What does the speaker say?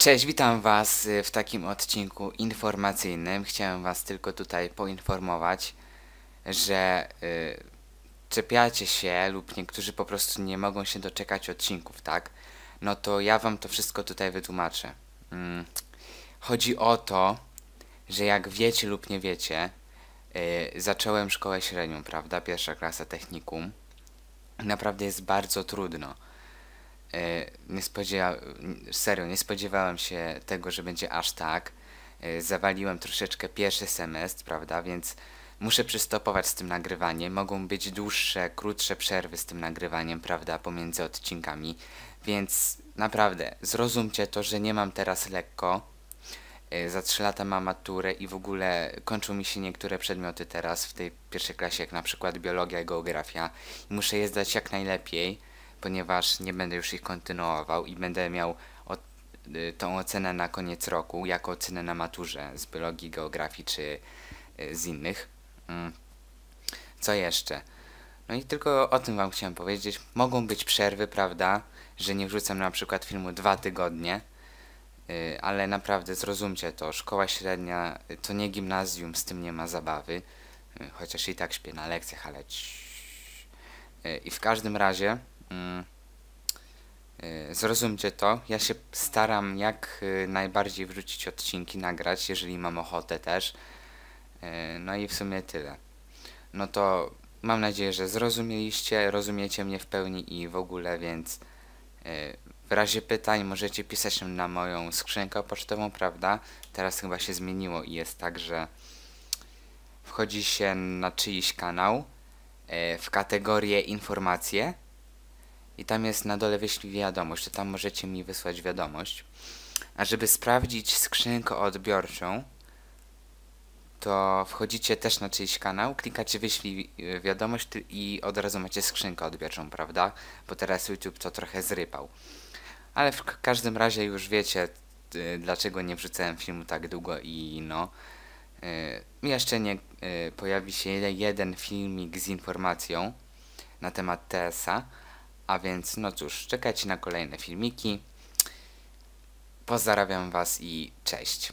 Cześć, witam Was y, w takim odcinku informacyjnym. Chciałem Was tylko tutaj poinformować, że y, czepiacie się lub niektórzy po prostu nie mogą się doczekać odcinków, tak? No to ja Wam to wszystko tutaj wytłumaczę. Mm. Chodzi o to, że jak wiecie lub nie wiecie, y, zacząłem szkołę średnią, prawda? Pierwsza klasa technikum. Naprawdę jest bardzo trudno. E, nie spodziewa... serio, nie spodziewałem się tego, że będzie aż tak. E, zawaliłem troszeczkę pierwszy semestr, prawda, więc muszę przystopować z tym nagrywaniem. Mogą być dłuższe, krótsze przerwy z tym nagrywaniem, prawda, pomiędzy odcinkami. Więc naprawdę, zrozumcie to, że nie mam teraz lekko. E, za 3 lata mam maturę i w ogóle kończą mi się niektóre przedmioty teraz w tej pierwszej klasie, jak na przykład biologia i geografia. I muszę je zdać jak najlepiej ponieważ nie będę już ich kontynuował i będę miał y, tą ocenę na koniec roku, jako ocenę na maturze z biologii, geografii czy y, z innych. Mm. Co jeszcze? No i tylko o tym Wam chciałem powiedzieć. Mogą być przerwy, prawda, że nie wrzucam na przykład filmu dwa tygodnie, y, ale naprawdę zrozumcie to. Szkoła średnia to nie gimnazjum, z tym nie ma zabawy. Chociaż i tak śpię na lekcjach, ale... I w każdym razie. Y, zrozumcie to. Ja się staram jak y, najbardziej wrzucić odcinki, nagrać, jeżeli mam ochotę też. Y, no i w sumie tyle. No to mam nadzieję, że zrozumieliście, rozumiecie mnie w pełni i w ogóle, więc w razie pytań możecie pisać na moją skrzynkę pocztową, prawda? Teraz chyba się zmieniło i jest tak, że wchodzi się na czyjś kanał w kategorię informacje i tam jest na dole wyślij wiadomość, to tam możecie mi wysłać wiadomość. A żeby sprawdzić skrzynkę odbiorczą, to wchodzicie też na czyjś kanał, klikacie wyślij e, wiadomość i od razu macie skrzynkę odbiorczą, prawda? Bo teraz YouTube to trochę zrypał. Ale w każdym razie już wiecie, dlaczego nie wrzucałem filmu tak długo i no... Yy, jeszcze nie pojawi się jeden filmik z informacją na temat TSA, a więc no cóż, czekajcie na kolejne filmiki. Pozdrawiam Was i cześć.